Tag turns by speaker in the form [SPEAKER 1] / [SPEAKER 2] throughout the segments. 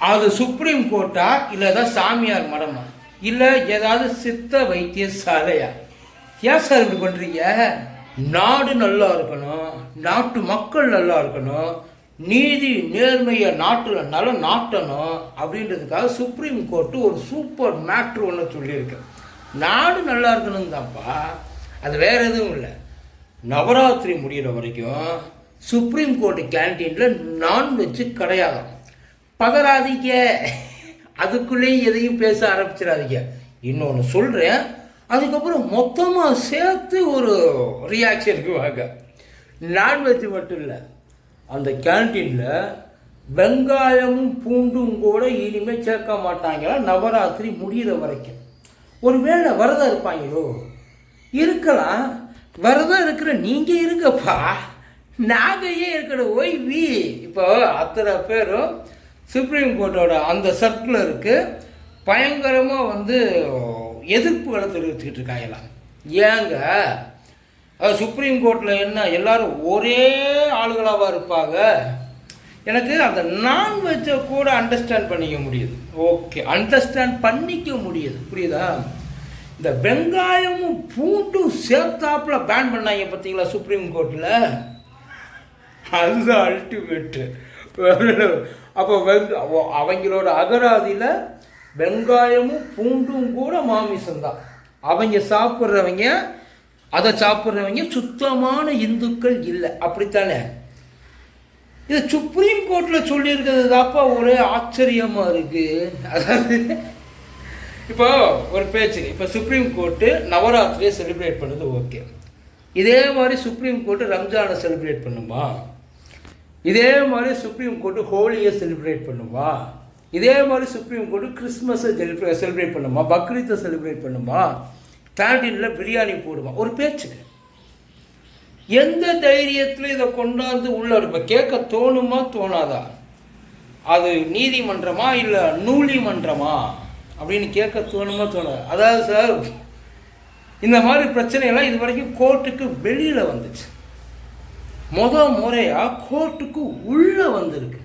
[SPEAKER 1] அது சுப்ரீம் கோர்ட்டா இல்லை ஏதாவது சாமியார் மடமா? இல்லை ஏதாவது சித்த வைத்தியசாலையா ஏன் சார் இப்படி பண்ணுறீங்க நாடு நல்லா இருக்கணும் நாட்டு மக்கள் நல்லா இருக்கணும் நீதி நேர்மையை நாட்டில் நல்லா நாட்டணும் அப்படின்றதுக்காக சுப்ரீம் கோர்ட்டு ஒரு சூப்பர் மேட்ரு ஒன்று சொல்லியிருக்கு. நாடு நல்லா இருக்கணும் தான்ப்பா. அது வேற எதுவும் இல்லை. நவராத்திரி முடிகிற வரைக்கும் சுப்ரீம் கோர்ட்டு கேன்டீனில் நான்வெஜ்ஜு கிடையாதான் பதறாதீங்க அதுக்குள்ளேயே எதையும் பேச ஆரம்பிச்சிடாதீங்க. இன்னொன்று சொல்கிறேன் அதுக்கப்புறம் மொத்தமாக சேர்த்து ஒரு ரியாக்ஷனுக்கு வாங்க. நான்வெஜ் மட்டும் இல்லை. அந்த கேன்டீனில் வெங்காயமும் பூண்டும் கூட இனிமேல் சேர்க்க மாட்டாங்களா? நவராத்திரி முடிகிற வரைக்கும். ஒருவேளை விரதம் இருப்பாங்களோ? இருக்கலாம். விரதம் இருக்கிற நீங்கள் இருங்கப்பா. நாங்கள் ஏன் இருக்கணும்? ஓய்வி இப்போ அத்தனை பேரும் சுப்ரீம் கோர்ட்டோட அந்த சர்க்குலருக்கு பயங்கரமாக வந்து எதிர்ப்புகளை தெரிவிச்சுக்கிட்டு இருக்காங்களாம் ஏங்க? அது சுப்ரீம் கோர்ட்டில் என்ன எல்லாரும் ஒரே ஆளுகளாவா இருப்பாங்க? எனக்கு அந்த நான்வெஜ்ஜை கூட அண்டர்ஸ்டாண்ட் பண்ணிக்க முடியுது. ஓகே அண்டர்ஸ்டாண்ட் பண்ணிக்க முடியுது. புரியுதா? இந்த வெங்காயமும் பூண்டும் சேர்த்தாப்புல பேன் பண்ணாங்க பார்த்தீங்களா சுப்ரீம் கோர்ட்டில் அதுதான் அல்டிமேட்டு அப்போ வெங்க அவ- அவங்களோட அகராதியில் வெங்காயமும் பூண்டும் கூட மாமிசம்தான். அவங்க சாப்பிட்றவங்க அதை சாப்பிட்றவங்க சுத்தமான இந்துக்கள் இல்லை. அப்படித்தானே? இது சுப்ரீம் கோர்ட்டில் சொல்லியிருக்கிறது தாப்பா ஒரே ஆச்சரியமாக இருக்குது அதாவது இப்போ ஒரு பேச்சு இப்போ சுப்ரீம் கோர்ட்டு நவராத்திரியை செலிப்ரேட் பண்ணுறது ஓகே இதே மாதிரி சுப்ரீம் கோர்ட்டு ரம்ஜானை செலிப்ரேட் பண்ணுமா? இதே மாதிரி சுப்ரீம் கோர்ட்டு ஹோலியை செலிப்ரேட் பண்ணுமா? இதே மாதிரி சுப்ரீம் கோர்ட்டு கிறிஸ்மஸை செலிப்ரேட் பண்ணுமா? பக்ரீத்தை செலிப்ரேட் பண்ணுமா? கேண்டீனில் பிரியாணி போடுமா? ஒரு பேச்சுக்கு எந்த தைரியத்தில் இதை கொண்டாந்து உள்ள இப்போ கேட்க தோணுமா தோணாதா? அது நீதிமன்றமா இல்லை நூலிமன்றமா? அப்படின்னு கேட்க தோணுமா தோணாது? அதாவது சார் இந்த மாதிரி பிரச்சனையெல்லாம் இது வரைக்கும் கோர்ட்டுக்கு வெளியில் வந்துச்சு. முத முறையாக கோர்ட்டுக்கு உள்ளே வந்திருக்கு.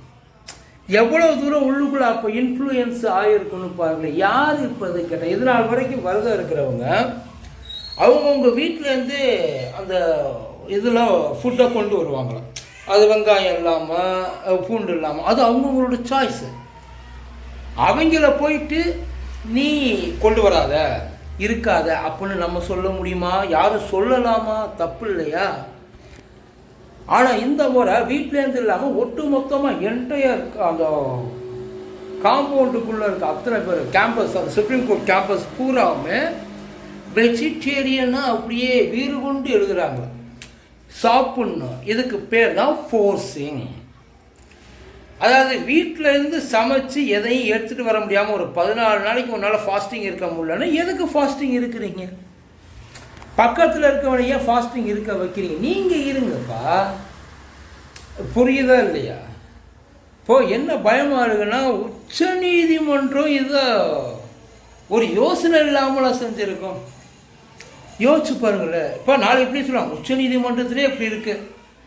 [SPEAKER 1] எவ்வளோ தூரம் உள்ளுக்குள்ள அப்போ இன்ஃப்ளூயன்ஸ் ஆகிருக்குன்னு பாருங்களேன் யார் இப்போ கேட்டால் இது நாள் வரைக்கும் விரதம் இருக்கிறவங்க அவங்கவுங்க வீட்டிலேருந்து அந்த இதெல்லாம் ஃபுட்டை கொண்டு வருவாங்களாம் அது வெங்காயம் இல்லாமல் பூண்டு இல்லாமல் அது அவங்கவுங்களோட சாய்ஸு அவங்கள போயிட்டு நீ கொண்டு வராத இருக்காத அப்படின்னு நம்ம சொல்ல முடியுமா? யாரும் சொல்லலாமா? தப்பு இல்லையா? ஆனால் இந்த முறை வீட்டிலேருந்து இல்லாமல் ஒட்டு மொத்தமாக என்டையர் அந்த காம்பவுண்டுக்குள்ளே இருக்க அத்தனை பேர் கேம்பஸ் அந்த சுப்ரீம் கோர்ட் கேம்பஸ் பூராவுமே வெஜிடேரியனாக அப்படியே வீறு கொண்டு எழுதுகிறாங்க சாப்பிட்ணும். இதுக்கு பேர் தான் ஃபோர்ஸிங் அதாவது வீட்டில் இருந்து சமைச்சு எதையும் எடுத்துகிட்டு வர முடியாமல் ஒரு பதினாலு நாளைக்கு உன்னால் ஃபாஸ்டிங் இருக்க முடியலன்னா எதுக்கு ஃபாஸ்டிங் இருக்கிறீங்க? பக்கத்தில் இருக்கவனை ஃபாஸ்டிங் இருக்க வைக்கிறீங்க. நீங்கள் இருங்கப்பா. புரியுதா இல்லையா? இப்போ என்ன பயமாக இருக்குன்னா உச்ச நீதிமன்றம் இதை ஒரு யோசனை இல்லாமலா செஞ்சுருக்கோம். யோசிச்சு பாருங்களேன். இப்போ நாளை எப்படி சொல்லுவாங்க? உச்ச நீதிமன்றத்திலே இப்படி இருக்குது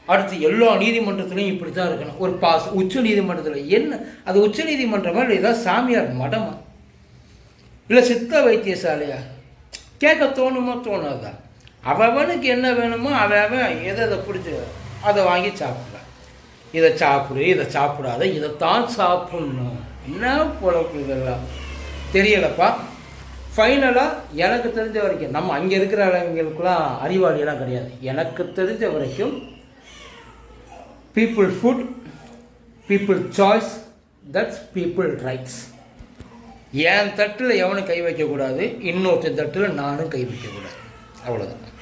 [SPEAKER 1] அடுத்து எல்லா நீதிமன்றத்துலையும் இப்படி தான் இருக்கணும். ஒரு பாஸ் உச்ச நீதிமன்றத்தில் என்ன அது உச்ச நீதிமன்றமா இல்லை ஏதாவது சாமியார் மடமா? இல்லை சித்த வைத்தியசாலையா? கேட்க தோணுமோ தோணாதா. அவனுக்கு என்ன வேணுமோ அவன் அவன் எதை எதை பிடிச்சி அதை வாங்கி சாப்பிட்றான். இதை சாப்பிடு இதை சாப்பிடாத இதைத்தான் சாப்பிடணும். என்ன பொழப்பு இதெல்லாம்? தெரியலப்பா. ஃபைனலாக எனக்கு தெரிஞ்ச வரைக்கும் நம்ம அங்கே இருக்கிற இருக்கிறவங்களுக்குலாம் அறிவாளியெல்லாம் கிடையாது. எனக்கு தெரிஞ்ச வரைக்கும் people food people choice that's people rights என் தட்டில் எவனும் கை வைக்கக்கூடாது? இன்னொருத்தன் தட்டில் நானும் கை வைக்கக்கூடாது. அவ்வளோதான்